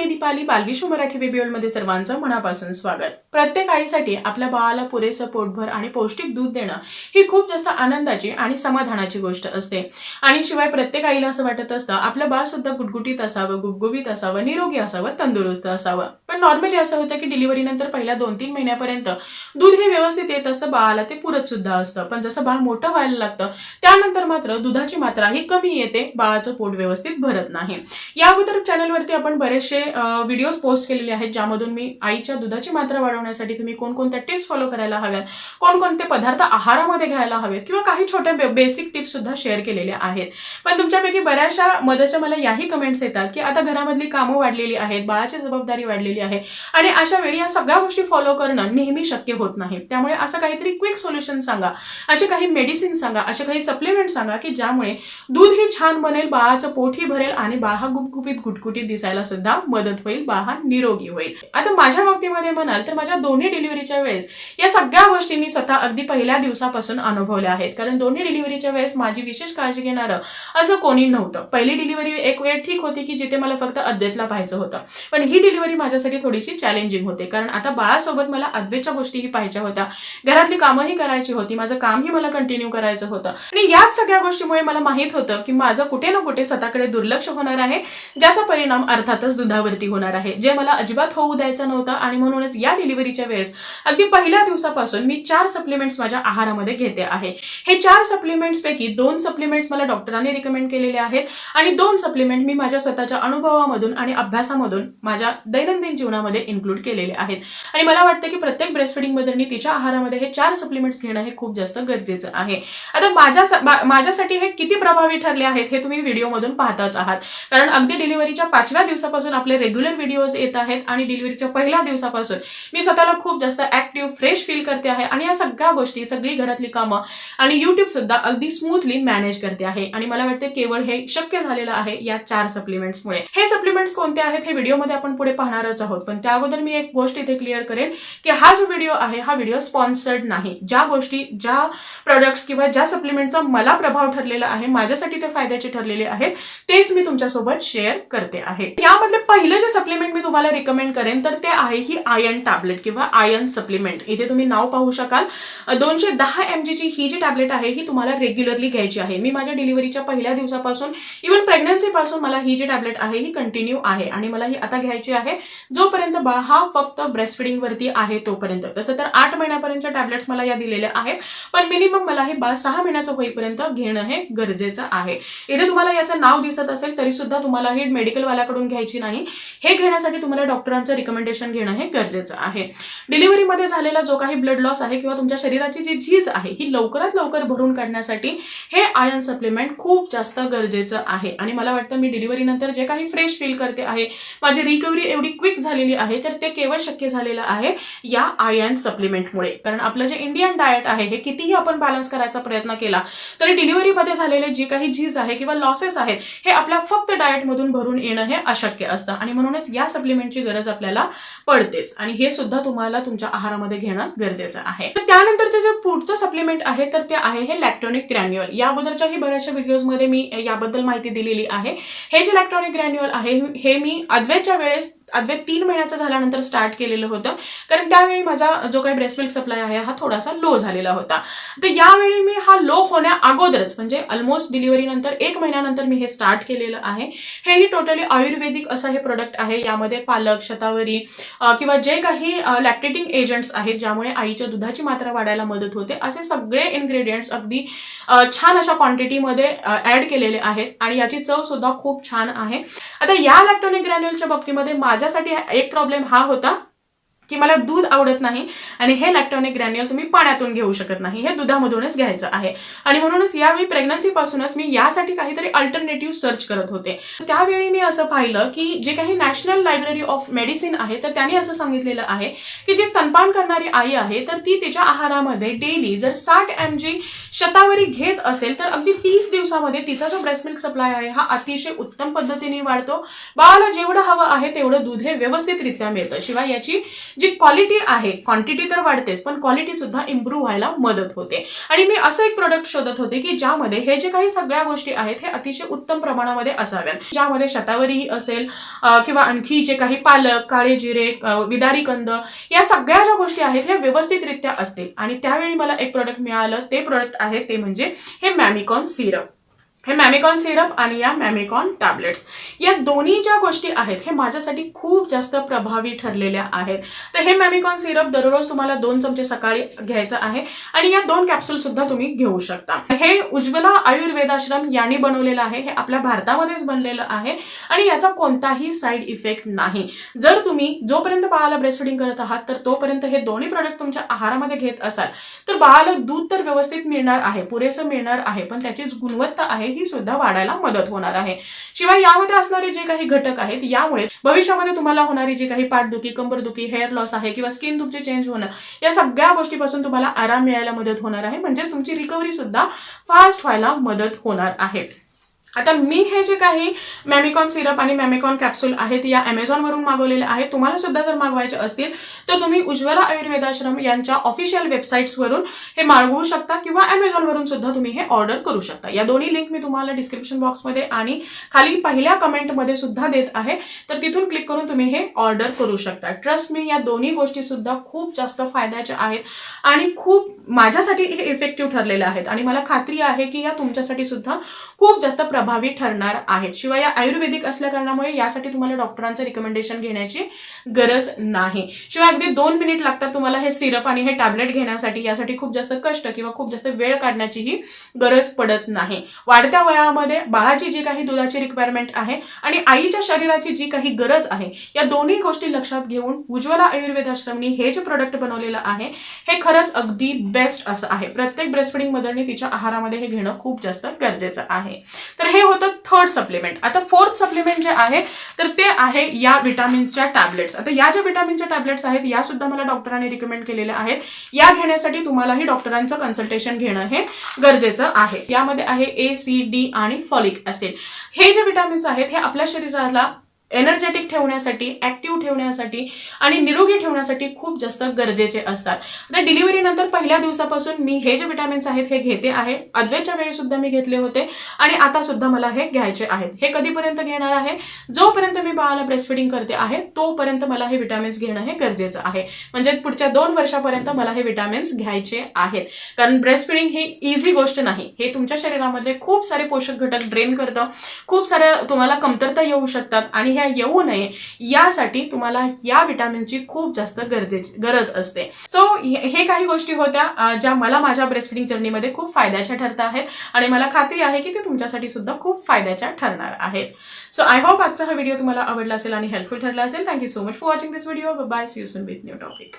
मी Deepali Balvishwa Marathi baby मध्ये सर्वांचं मनापासून स्वागत. प्रत्येक आईसाठी आपल्या बाळाला पुरेसं पोटभर आणि पौष्टिक दूध देणं ही खूप जास्त आनंदाची आणि समाधानाची गोष्ट असते. आणि शिवाय प्रत्येक आईला असं वाटत असतं आपलं बाळ सुद्धा गुटगुटीत असावं गुबगुबीत असावं निरोगी असावं तंदुरुस्त असावं. पण नॉर्मली असं होतं की डिलिव्हरी नंतर पहिल्या दोन तीन महिन्यापर्यंत दूध हे व्यवस्थित येत असतं बाळाला ते पुरत सुद्धा असतं. पण जसं बाळ मोठं व्हायला लागतं त्यानंतर मात्र दुधाची मात्रा ही कमी येते बाळाचं पोट व्यवस्थित भरत नाही. या अगोदर चॅनलवरती आपण बरेचसे व्हिडिओज पोस्ट केलेले आहेत ज्यामधून मी आईच्या दुधाची मात्रा वाढवण्यासाठी तुम्ही कोणकोणत्या टिप्स फॉलो करायला हव्यात? कोणकोणते पदार्थ आहारामध्ये घ्यायला हवेत? किंवा काही छोट्या बेसिक टिप्स सुद्धा शेअर केलेल्या आहेत. पण तुमच्यापैकी बऱ्याचशा मदतच्या मला याही कमेंट्स येतात की आता घरामधली कामं वाढलेली आहेत बाळाची जबाबदारी वाढलेली आहे. आणि अशा वेळी या सगळ्या गोष्टी फॉलो करणं नेहमी शक्य होत नाही. त्यामुळे असं काहीतरी क्विक सोल्युशन सांगा. असे काही मेडिसिन सांगा असे काही सप्लिमेंट सांगा की ज्यामुळे दूध ही छान बनेल बाळाचं पोटही भरेल आणि बाळ हा गुपगुपीत गुटगुटीत दिसायला सुद्धा मदत मदत होईल बाळ निरोगी होईल. आता माझ्या बाबतीमध्ये म्हणाल तर माझ्या दोन्ही डिलिव्हरीच्या वेळेस या सगळ्या गोष्टी मी स्वतः अगदी पहिल्या दिवसापासून अनुभवल्या आहेत. कारण दोन्ही डिलिव्हरीच्या वेळेस माझी विशेष काळजी घेणारं असं कोणी नव्हतं. पहिली डिलिव्हरी एक वेळ ठीक होती की जिथे मला फक्त अद्वैतला पाहायचं होतं. पण ही डिलिव्हरी माझ्यासाठी थोडीशी चॅलेंजिंग होते. कारण आता बाळासोबत मला अद्वैतच्या गोष्टीही पाहायच्या होत्या. घरातली कामंही करायची होती. माझं कामही मला कंटिन्यू करायचं होतं. आणि याच सगळ्या गोष्टीमुळे मला माहीत होतं की माझं कुठे ना कुठे स्वतःकडे दुर्लक्ष होणार आहे ज्याचा परिणाम अर्थातच भरती होणार आहे. जे मला अजिबात होऊ द्यायचं नव्हतं आणि म्हणूनच या डिलिव्हरीच्या वेळेस अगदी पहिल्या दिवसापासून मी चार सप्लिमेंट्स माझ्या आहारामध्ये घेते आहे. हे चार सप्लिमेंट्स पैकी दोन सप्लिमेंट्स मला डॉक्टरांनी रिकमेंड केलेले आहेत आणि दोन सप्लिमेंट मी माझ्या स्वतःच्या अनुभवामधून आणि अभ्यासामधून माझ्या दैनंदिन जीवनामध्ये इन्क्लूड केलेले आहेत. आणि मला वाटतं की प्रत्येक ब्रेस्टफिडिंग मदरनी तिच्या आहारामध्ये हे चार सप्लिमेंट्स घेणं हे खूप जास्त गरजेचं आहे. आता माझ्या माझ्यासाठी हे किती प्रभावी ठरले आहेत हे तुम्ही व्हिडिओमधून पाहताच आहात. कारण अगदी डिलिव्हरीच्या पाचव्या दिवसापासून आपले रेग्युलर व्हिडिओज येत आहेत आणि डिलिव्हरीच्या पहिल्या दिवसापासून मी स्वतःला खूप जास्त ऍक्टिव्ह फ्रेश फील करते आहे आणि या सगळ्या गोष्टी सगळी घरातली कामं आणि युट्यूब सुद्धा अगदी स्मूथली मॅनेज करते आहे. आणि मला वाटते केवळ हे शक्य झालेलं आहे या चार सप्लिमेंट्समुळे हे सप्लिमेंट्स कोणते आहेत हे व्हिडिओमध्ये आपण पुढे पाहणारच आहोत. पण त्या अगोदर मी एक गोष्ट इथे क्लिअर करेन की हा जो व्हिडिओ आहे हा व्हिडिओ स्पॉन्सर्ड नाही. ज्या गोष्टी ज्या प्रोडक्ट्स किंवा ज्या सप्लिमेंटचा मला प्रभाव ठरलेला आहे माझ्यासाठी ते फायद्याचे ठरलेले आहेत तेच मी तुमच्यासोबत शेअर करते आहे. यामधले पहिलं जे सप्लिमेंट मी तुम्हाला रिकमेंड करेन तर ते आहे ही आयर्न टॅबलेट किंवा आयर्न सप्लिमेंट इथे तुम्ही नाव पाहू शकाल. दोनशे दहा एम जीची ही जी टॅबलेट आहे ही तुम्हाला रेग्युलरली घ्यायची आहे. मी माझ्या डिलिव्हरीच्या पहिल्या दिवसापासून इव्हन प्रेग्नन्सीपासून मला ही जी टॅबलेट आहे ही कंटिन्यू आहे. आणि मला ही आता घ्यायची आहे जोपर्यंत बाळ हा फक्त ब्रेस्ट आहे तोपर्यंत. तसं तर आठ महिन्यापर्यंतच्या टॅबलेट्स मला या दिलेल्या आहेत पण मिनिमम मला हे बाळ सहा महिन्याचं होईपर्यंत घेणं हे गरजेचं आहे. इथे तुम्हाला याचं नाव दिसत असेल तरी सुद्धा तुम्हाला हे मेडिकलवाल्याकडून घ्यायची नाही. हे घेण्यासाठी तुम्हाला डॉक्टरांचं रिकमेंडेशन घेणं हे गरजेचं आहे. डिलिव्हरीमध्ये झालेला जो काही ब्लड लॉस आहे किंवा तुमच्या शरीराची जी झीज आहे ही लवकरात लवकर भरून काढण्यासाठी हे आयर्न सप्लिमेंट खूप जास्त गरजेचं आहे. आणि मला वाटतं मी डिलिव्हरी नंतर जे काही फ्रेश फील करते आहे माझी रिकव्हरी एवढी क्विक झालेली आहे तर ते केवळ शक्य झालेलं आहे या आयर्न सप्लिमेंटमुळे कारण आपलं जे इंडियन डायट आहे हे कितीही आपण बॅलन्स करायचा प्रयत्न केला तरी डिलिव्हरीमध्ये झालेले जी काही झीज आहे किंवा लॉसेस आहेत हे आपल्या फक्त डायटमधून भरून येणं हे अशक्य असतं. आणि म्हणूनच या सप्लिमेंटची गरज आपल्याला पडतेच. आणि हे सुद्धा तुम्हाला तुमच्या आहारामध्ये घेणं गरजेचं आहे. तर त्यानंतरचे जे पुढचं सप्लिमेंट आहे तर ते आहे हे इलेक्ट्रॉनिक ग्रॅन्युअल या अगोदरच्याही बऱ्याचशा व्हिडिओजमध्ये मी याबद्दल माहिती दिलेली आहे. हे जे इलेक्ट्रॉनिक ग्रॅन्युअल आहे हे मी अद्वैतच्या वेळेस अद्वैत तीन महिन्याचं झाल्यानंतर स्टार्ट केलेलं होतं. कारण त्यावेळी माझा जो काही ब्रेस्ट मिल्क सप्लाय आहे हा थोडासा लो झालेला होता. तर यावेळी मी हा लो होण्या अगोदरच म्हणजे ऑलमोस्ट डिलिव्हरी नंतर एक महिन्यानंतर मी हे स्टार्ट केलेलं आहे. हेही टोटली आयुर्वेदिक असं हे प्रोडक्ट आहे यामध्ये पालक शतावरी किंवा जे काही लॅक्टेटिंग एजंट्स आहेत ज्यामुळे आईच्या दुधाची मात्रा वाढायला मदत होते असे सगळे इन्ग्रेडियंट्स अगदी छान अशा क्वांटिटीमध्ये ॲड केलेले आहेत आणि याची चव सुद्धा खूप छान आहे. आता या लॅक्टोनिक ग्रॅन्युअलच्या बाबतीमध्ये माझ्यासाठी एक प्रॉब्लेम हा होता. की मला दूध आवडत नाही आणि हे लॅक्टॉनिक ग्रॅन्युअल तुम्ही पाण्यातून घेऊ शकत नाही. हे दुधामधूनच घ्यायचं आहे. आणि म्हणूनच यावेळी प्रेग्नन्सीपासूनच मी यासाठी काहीतरी अल्टरनेटिव्ह सर्च करत होते. त्यावेळी मी असं पाहिलं की जे काही नॅशनल लायब्ररी ऑफ मेडिसिन आहे तर त्यांनी असं सांगितलेलं आहे की जी स्तनपान करणारी आई आहे तर ती तिच्या आहारामध्ये डेली जर साठ एम जी शतावरी घेत असेल तर अगदी तीस दिवसामध्ये तिचा जो ब्रेस्ट मिल्क सप्लाय आहे हा अतिशय उत्तम पद्धतीने वाढतो. बाळाला जेवढं हवं आहे तेवढं दूध हे व्यवस्थितरित्या मिळतं. शिवाय याची जी क्वालिटी आहे क्वांटिटी तर वाढतेच पण क्वालिटी सुद्धा इम्प्रूव्ह व्हायला मदत होते. आणि मी असं एक प्रोडक्ट शोधत होते की ज्यामध्ये हे जे काही सगळ्या गोष्टी आहेत हे अतिशय उत्तम प्रमाणामध्ये असाव्यात. ज्यामध्ये शतावरी असेल किंवा आणखी जे काही पालक काळे जिरे विदारी कंद या सगळ्या ज्या गोष्टी आहेत ह्या व्यवस्थितरित्या असतील. आणि त्यावेळी मला एक प्रोडक्ट मिळालं ते प्रोडक्ट आहे ते म्हणजे हे मॅमिकॉन सिरप हे मॅमिकॉन सिरप आणि या मॅमिकॉन टॅबलेट्स. या दोन्ही ज्या गोष्टी आहेत हे माझ्यासाठी खूप जास्त प्रभावी ठरलेल्या आहेत. तर हे मॅमिकॉन सिरप दररोज तुम्हाला दोन चमचे सकाळी घ्यायचं आहे आणि या दोन कॅप्सूलसुद्धा तुम्ही घेऊ शकता. हे उज्ज्वला आयुर्वेदाश्रम यांनी बनवलेलं आहे हे आपल्या भारतामध्येच बनलेलं आहे आणि याचा कोणताही साईड इफेक्ट नाही. जर तुम्ही जोपर्यंत बाळाला ब्रेस्टफिडिंग करत आहात तर तोपर्यंत हे दोन्ही प्रोडक्ट तुमच्या आहारामध्ये घेत असाल. तर बाळाला दूध तर व्यवस्थित मिळणार आहे पुरेसं मिळणार आहे पण त्याची गुणवत्ता आहे ही सुद्धा वाढायला मदत होणार आहे. शिवाय यामध्ये असणारे जे काही घटक आहेत यामुळे भविष्यामध्ये तुम्हाला होणारी जी काही पाठदुखी कंबरदुखी हेअर लॉस आहे किंवा स्किन तुमची चेंज होणं या सगळ्या गोष्टीपासून तुम्हाला आराम मिळायला मदत होणार आहे. म्हणजेच तुमची रिकव्हरी सुद्धा फास्ट व्हायला मदत होणार आहे. आता मी हे जे काही मॅमिकॉन सिरप आणि मॅमिकॉन कॅप्सूल आहेत या अमेझॉनवरून मागवलेले आहेत तुम्हाला सुद्धा जर मागवायचे असतील तर तुम्ही उज्ज्वला आयुर्वेदाश्रम यांच्या ऑफिशियल वेबसाईट्सवरून हे मागवू शकता किंवा अमेझॉनवरून सुद्धा तुम्ही हे ऑर्डर करू शकता. या दोन्ही लिंक मी तुम्हाला डिस्क्रिप्शन बॉक्समध्ये आणि खाली पहिल्या कमेंटमध्ये सुद्धा देत आहे तर तिथून क्लिक करून तुम्ही हे ऑर्डर करू शकता. ट्रस्ट मी या दोन्ही गोष्टीसुद्धा खूप जास्त फायद्याच्या आहेत आणि खूप माझ्यासाठी हे इफेक्टिव्ह ठरलेले आहेत. आणि मला खात्री आहे की या तुमच्यासाठी सुद्धा खूप जास्त प्रभावी ठरणार आहेत. शिवाय या आयुर्वेदिक असल्या कारणामुळे यासाठी तुम्हाला डॉक्टरांचं रिकमेंडेशन घेण्याची गरज नाही. शिवाय अगदी दोन मिनिट लागतात तुम्हाला हे सिरप आणि हे टॅबलेट घेण्यासाठी. यासाठी खूप जास्त कष्ट किंवा खूप जास्त वेळ काढण्याचीही गरज पडत नाही. वाढत्या वयामध्ये बाळाची जी काही दुधाची रिक्वायरमेंट आहे आणि आईच्या शरीराची जी काही गरज आहे या दोन्ही गोष्टी लक्षात घेऊन उज्ज्वला आयुर्वेद आश्रमनी हे जे प्रोडक्ट बनवलेलं आहे हे खरंच अगदी बेस्ट असं आहे. प्रत्येक ब्रेस्टफिडिंग मदरने तिच्या आहारामध्ये हे घेणं खूप जास्त गरजेचं आहे. तर हे होतं थर्ड सप्लिमेंट आता फोर्थ सप्लिमेंट जे आहे तर ते आहे या विटामिन्सच्या टॅबलेट्स आता या ज्या विटामिनच्या टॅबलेट्स आहेत या सुद्धा मला डॉक्टरांनी रिकमेंड केलेल्या आहेत. या घेण्यासाठी तुम्हालाही डॉक्टरांचं कन्सल्टेशन घेणं हे गरजेचं आहे. यामध्ये आहे ए सी डी आणि फॉलिक ऍसिड हे जे विटामिन्स आहेत हे आपल्या शरीराला एनर्जेटिक ठेवण्यासाठी ॲक्टिव्ह ठेवण्यासाठी आणि निरोगी ठेवण्यासाठी खूप जास्त गरजेचे असतात. आता डिलिव्हरीनंतर पहिल्या दिवसापासून मी हे जे विटॅमिन्स आहेत हे घेते आहे. अद्वैतच्या वेळी सुद्धा मी घेतले होते आणि आता सुद्धा मला हे घ्यायचे आहेत. हे कधीपर्यंत घेणार आहे? जोपर्यंत मी बाळाला ब्रेस्टफिडिंग करते आहे तोपर्यंत मला हे विटामिन्स घेणं हे गरजेचं आहे. म्हणजे पुढच्या दोन वर्षापर्यंत मला हे विटॅमिन्स घ्यायचे आहेत. कारण ब्रेस्टफिडिंग ही इझी गोष्ट नाही. हे तुमच्या शरीरामध्ये खूप सारे पोषक घटक ड्रेन करतं. खूप साऱ्या तुम्हाला कमतरता येऊ शकतात आणि ह्या येऊ नये यासाठी तुम्हाला या विटॅमिनची खूप जास्त गरजेची गरज असते. सो हे काही गोष्टी होत्या ज्या मला माझ्या ब्रेस्टफिडिंग जर्नीमध्ये खूप फायद्याच्या ठरत आहेत आणि मला खात्री आहे की ते तुमच्यासाठी सुद्धा खूप फायद्याच्या ठरणार आहेत. सो आय होप आजचा हा व्हिडिओ तुम्हाला आवडला असेल आणि हेल्पफुल ठरला असेल. Thank you so much for watching this video bye see you soon with new topic